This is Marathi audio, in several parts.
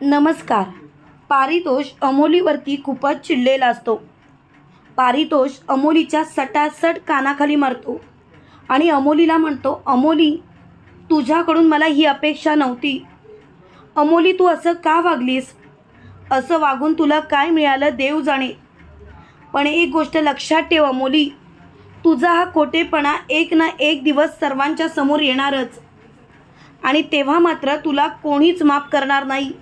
नमस्कार. पारितोष अमोलीवरती खूपच चिडलेला असतो. पारितोष अमोलीच्या सटासट कानाखाली मारतो आणि अमोलीला म्हणतो अमोली तुझ्याकडून मला ही अपेक्षा नव्हती. अमोली तू असं का वागलीस? असं वागून तुला काय मिळालं देव जाणे. पण एक गोष्ट लक्षात ठेव अमोली तुझा हा खोटेपणा एक ना एक दिवस सर्वांच्या समोर येणारच. आणि तेव्हा मात्र तुला कोणीच माफ करणार नाही.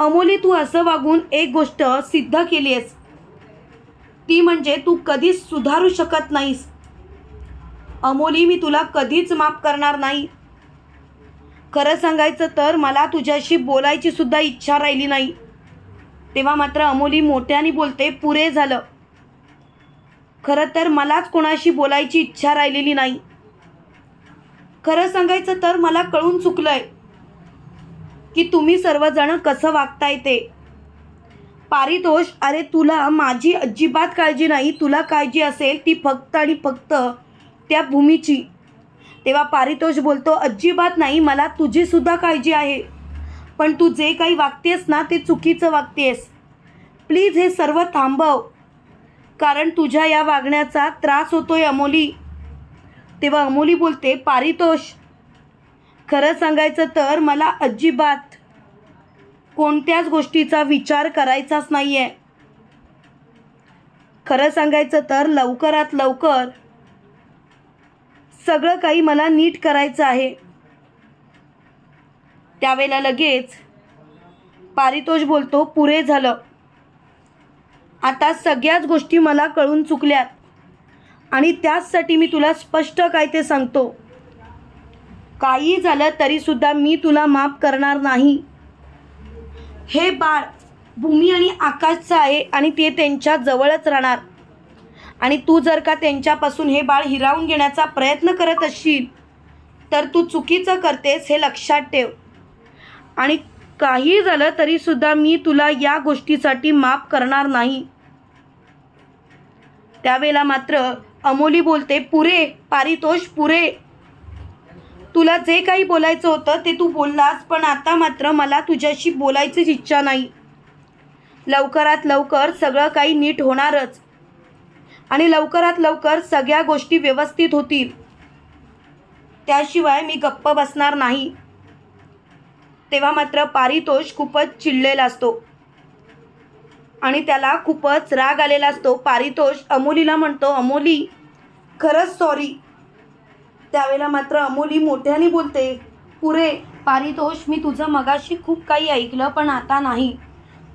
अमोली तू असं वागून एक गोष्ट सिद्ध केली आहेस ती म्हणजे तू कधीच सुधारू शकत नाहीस. अमोली मी तुला कधीच माफ करणार नाही. खरं सांगायचं तर मला तुझ्याशी बोलायची सुद्धा इच्छा राहिली नाही. तेव्हा मात्र अमोली मोठ्याने बोलते पुरे झालं. खरं तर मलाच कोणाशी बोलायची इच्छा राहिलेली नाही. खरं सांगायचं तर मला कळून चुकलं आहे की तुम्ही सर्वजण कसं वागताय ते? पारितोष अरे तुला माझी अजिबात काळजी नाही तुला काळजी असेल ती फक्त आणि फक्त त्या भूमीची. तेव्हा पारितोष बोलतो अजिबात नाही मला तुझीसुद्धा काळजी आहे. पण तू जे काही वागतेस ना ते चुकीचं वागतेस. प्लीज हे सर्व थांबव. कारण तुझ्या या वागण्याचा त्रास होतोय अमोली. तेव्हा अमोली बोलते पारितोष खरं सांगायचं तर मला अजिबात कोणत्याच गोष्टीचा विचार करायचाच नाही आहे खरं सांगायचं तर लवकरात लवकर सगळं काही मला नीट करायचं आहे. त्यावेळेला लगेच पारितोष बोलतो पुरे झालं. आता सगळ्याच गोष्टी मला कळून चुकल्यात आणि त्याचसाठी मी तुला स्पष्ट काय ते सांगतो. काही झालं तरीसुद्धा मी तुला माफ करणार नाही. हे बाळ भूमी आणि आकाशचं आहे आणि ते त्यांच्या जवळच राहणार. आणि तू जर का त्यांच्यापासून हे बाळ हिरावून घेण्याचा प्रयत्न करत असशील तर तू चुकीचं करतेस हे लक्षात ठेव. आणि काही झालं तरीसुद्धा मी तुला या गोष्टीसाठी माफ करणार नाही. त्यावेळेला मात्र अमोली बोलते पुरे पारितोष पुरे. तुला जे काही बोलायचं होतं ते तू बोललास पण आता मात्र मला तुझ्याशी बोलायचीच इच्छा नाही. लवकरात लवकर सगळं काही नीट होणारच. आणि लवकरात लवकर सगळ्या गोष्टी व्यवस्थित होतील. त्याशिवाय मी गप्प बसणार नाही. तेव्हा मात्र पारितोष खूपच चिडलेला असतो. आणि त्याला खूपच राग आलेला असतो. पारितोष अमोलीला म्हणतो अमोली खरंच सॉरी त्यावेळेला मात्र अमोली मोठ्याने बोलते पुरे पारितोष मी तुझं मगाशी खूप काही ऐकलं पण आता नाही.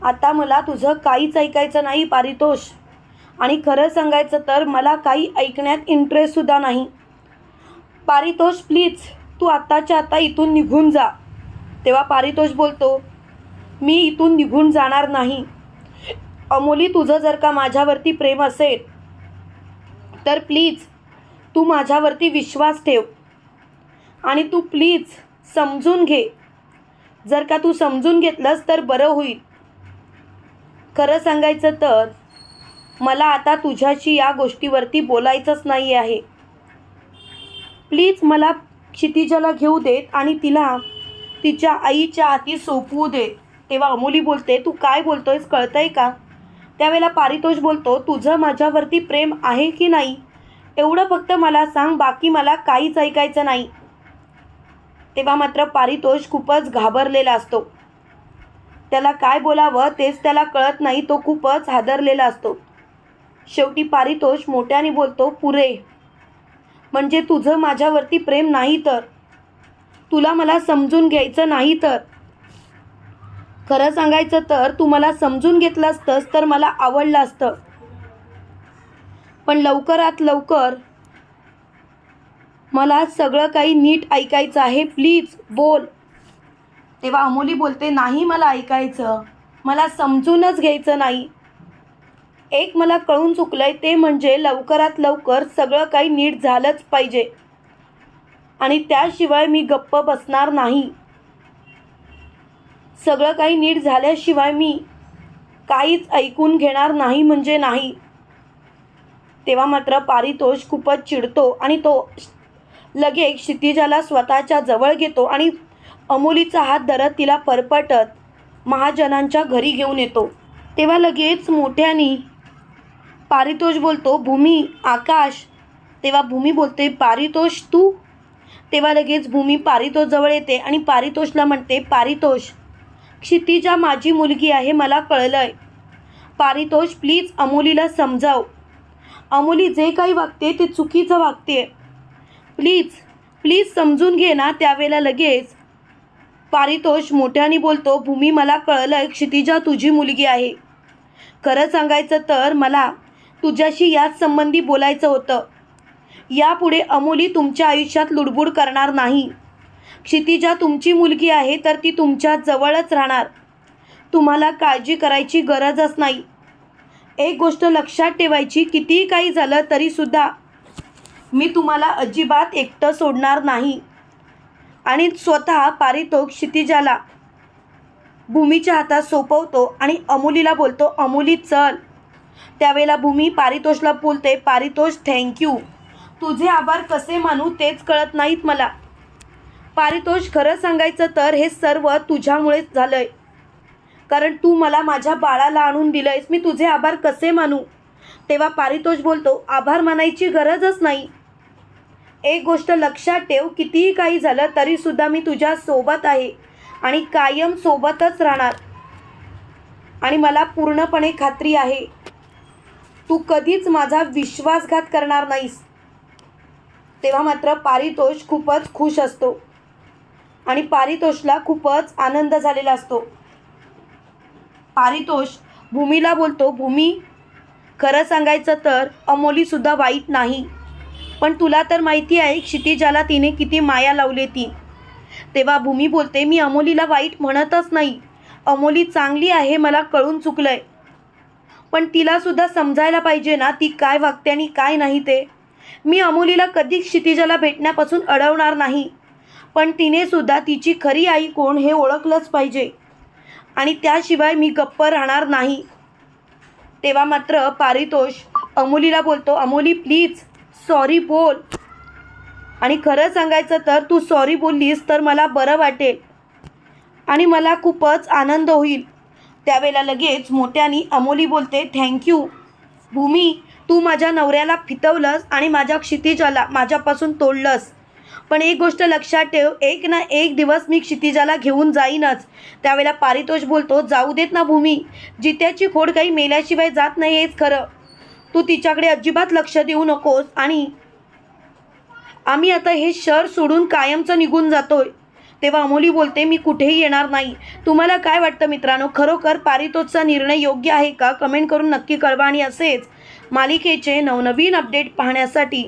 आता मला तुझं काहीच ऐकायचं नाही पारितोष. आणि खरं सांगायचं तर मला काही ऐकण्यात इंटरेस्टसुद्धा नाही. पारितोष प्लीज तू आत्ताच्या आता इथून निघून जा. तेव्हा पारितोष बोलतो मी इथून निघून जाणार नाही. अमोली तुझं जर का माझ्यावरती प्रेम असेल तर प्लीज तू माझ्यावरती विश्वास ठेव. आणि तू प्लीज समजून घे. जर का तू समजून घेतलंस तर बरं होईल. खरं सांगायचं तर मला आता तुझ्याशी या गोष्टीवरती बोलायचंच नाही आहे. प्लीज मला क्षितिजाला घेऊ देत आणि तिला तिच्या आईच्या हाती सोपवू दे. तेव्हा अमोली बोलते तू काय बोलतोयस कळतंय का? त्यावेळेला पारितोष बोलतो तुझं माझ्यावरती प्रेम आहे की नाही? एवढं फक्त मला सांग बाकी मला काहीच ऐकायचं नाही. तेव्हा मात्र पारितोष खूपच घाबरलेला असतो. त्याला काय बोलावं तेच त्याला कळत नाही तो खूपच हादरलेला असतो. शेवटी पारितोष मोठ्याने बोलतो पुरे म्हणजे तुझं माझ्यावरती प्रेम नाही तर? तुला मला समजून घ्यायचं नाही तर? खरं सांगायचं तर तू मला समजून घेतलं असतंस तर मला आवडलं असतं. पण लवकरात लवकर मला सगळं काही नीट ऐकायचं आहे. प्लीज बोल. तेव्हा अमोली बोलते नाही मला ऐकायचं. मला समजूनच घ्यायचं नाही. एक मला कळून चुकलं आहे ते म्हणजे लवकरात लवकर सगळं काही नीट झालंच पाहिजे. आणि त्याशिवाय मी गप्प बसणार नाही. सगळं काही नीट झाल्याशिवाय मी काहीच ऐकून घेणार नाही म्हणजे नाही. तेव्हा मात्र पारितोष खूपच चिडतो आणि तो लगेच क्षितिजाला स्वतःच्या जवळ घेतो आणि अमोलीचा हात धरत तिला परपटत महाजनांच्या घरी घेऊन येतो. तेव्हा लगेच मोठ्यानी पारितोष बोलतो भूमी आकाश. तेव्हा भूमी बोलते पारितोष तू? तेव्हा लगेच भूमी पारितोषजवळ येते आणि पारितोषला म्हणते पारितोष क्षितिजा माझी मुलगी आहे मला कळलं आहे पारितोष प्लीज अमोलीला समजाव. अमुली जे काही वागते ते चुकीचं वागते. प्लीज प्लीज समजून घे ना त्यावेळेला लगेच. पारितोष मोठ्याने बोलतो भूमी मला कळलंय क्षितिजा तुझी मुलगी आहे. खरं सांगायचं तर मला तुझ्याशी याच संबंधी बोलायचं होतं. यापुढे अमुली तुमच्या आयुष्यात लुडबुड करणार नाही. क्षितिजा तुमची मुलगी आहे तर ती तुमच्या जवळच राहणार. तुम्हाला काळजी करायची गरजच नाही. एक गोष्ट लक्षात ठेवायची कितीही काही झालं तरीसुद्धा मी तुम्हाला अजिबात एकटं सोडणार नाही. आणि स्वतः पारितोष क्षितिजाला भूमीच्या हातात सोपवतो आणि अमुलीला बोलतो अमुली चल. त्यावेळेला भूमी पारितोषला बोलते पारितोष थँक्यू तुझे आभार कसे मानू तेच कळत नाहीत मला. पारितोष खरं सांगायचं तर हे सर्व तुझ्यामुळेच झालं आहे कारण तू मला माझ्या बाळाला आणून दिलंयस. मी तुझे आभार कसे मानू? तेव्हा पारितोष बोलतो आभार मानायची गरजच नाही. एक गोष्ट लक्षात ठेव कितीही काही झालं तरीसुद्धा मी तुझ्या सोबत आहे आणि कायम सोबतच राहणार. आणि मला पूर्णपणे खात्री आहे. तू कधीच माझा विश्वासघात करणार नाहीस. तेव्हा मात्र पारितोष खूपच खुश असतो. आणि पारितोषला खूपच आनंद झालेला असतो. पारितोष भूमीला बोलतो भूमी खरं सांगायचं तर अमोलीसुद्धा वाईट नाही. पण तुला तर माहिती आहे क्षितिजाला तिने किती माया लावली ती. तेव्हा भूमी बोलते मी अमोलीला वाईट म्हणतच नाही. अमोली चांगली आहे मला कळून चुकलंय. पण तिलासुद्धा समजायला पाहिजे ना ती काय वागते आणि काय नाही ते. मी अमोलीला कधी क्षितिजाला भेटण्यापासून अडवणार नाही. पण तिनेसुद्धा तिची खरी आई कोण हे ओळखलंच पाहिजे. आणि त्याशिवाय मी गप्प राहणार नाही. तेव्हा मात्र पारितोष अमोलीला बोलतो अमोली प्लीज सॉरी बोल. आणि खरं सांगायचं तर तू सॉरी बोललीस तर मला बरं वाटेल आणि मला खूपच आनंद होईल. त्यावेळेला लगेच मोठ्यानी अमोली बोलते थँक्यू भूमी तू माझ्या नवऱ्याला फितवलंस आणि माझ्या क्षितिजाला माझ्यापासून तोडलंस. पण एक गोष्ट लक्षात ठेव एक ना एक दिवस मी क्षितिजाला घेऊन जाईनच. त्यावेळेला पारितोष बोलतो जाऊ देत ना भूमी जित्याची खोड काही मेल्याशिवाय जात नाही हेच खरं. तू तिच्याकडे अजिबात लक्ष देऊ नकोस आणि आम्ही आता हे शहर सोडून कायमचं निघून जातोय. तेव्हा अमोली बोलते मी कुठेही येणार नाही. तुम्हाला काय वाटतं मित्रांनो खरोखर पारितोषचा निर्णय योग्य आहे का? कमेंट करून नक्की कळवा आणि असेच मालिकेचे नवनवीन अपडेट पाहण्यासाठी